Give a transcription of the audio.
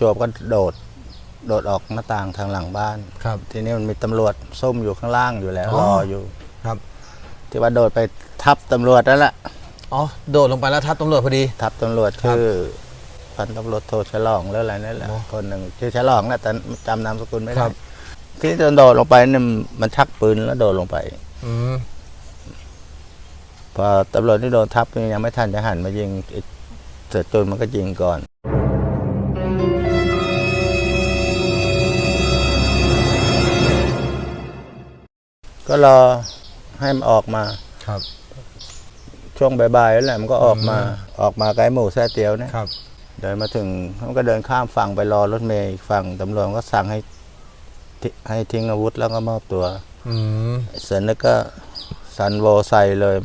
จวบก็โดด โดดออกหน้าต่างทางหลังบ้าน ครับ ทีนี้มันมีตำรวจซุ่มอยู่ข้างล่างอยู่แล้วอ๋อรออยู่ ครับที่ว่าโดดไปทับตำรวจนั่นแหละอ๋อโดดลงไปแล้วทับตำรวจพอดี ทับตำรวจครับชื่อพันตำรวจโทฉลองหรืออะไรนั่นแหละอ๋อคนหนึ่งชื่อฉลองนะแต่จำนามสกุลไม่คได้รับที่ตอนโดดลงไปเนี่ยมันชักปืนแล้วโดดลงไป อืมพอตำรวจที่โดนทับนี่ยังไม่ทันจะหันมายิงไอ้เสือจุนมันก็ยิงก่อน ก็รอให้มันออกมา ครับ ช่วงบ่ายๆนั่นแหละมันก็ออกมาอืมออกมาไกลหมูแซ่เตียวเนี่ยครับ เดินมาถึงมันก็เดินข้ามฝั่งไปรอรถเมย์อีกฝั่งตำรวจก็สั่งให้ทิให้ทิ้งอาวุธแล้วก็มอบตัว อืม เสร็จแล้วก็สันโวใส่เลย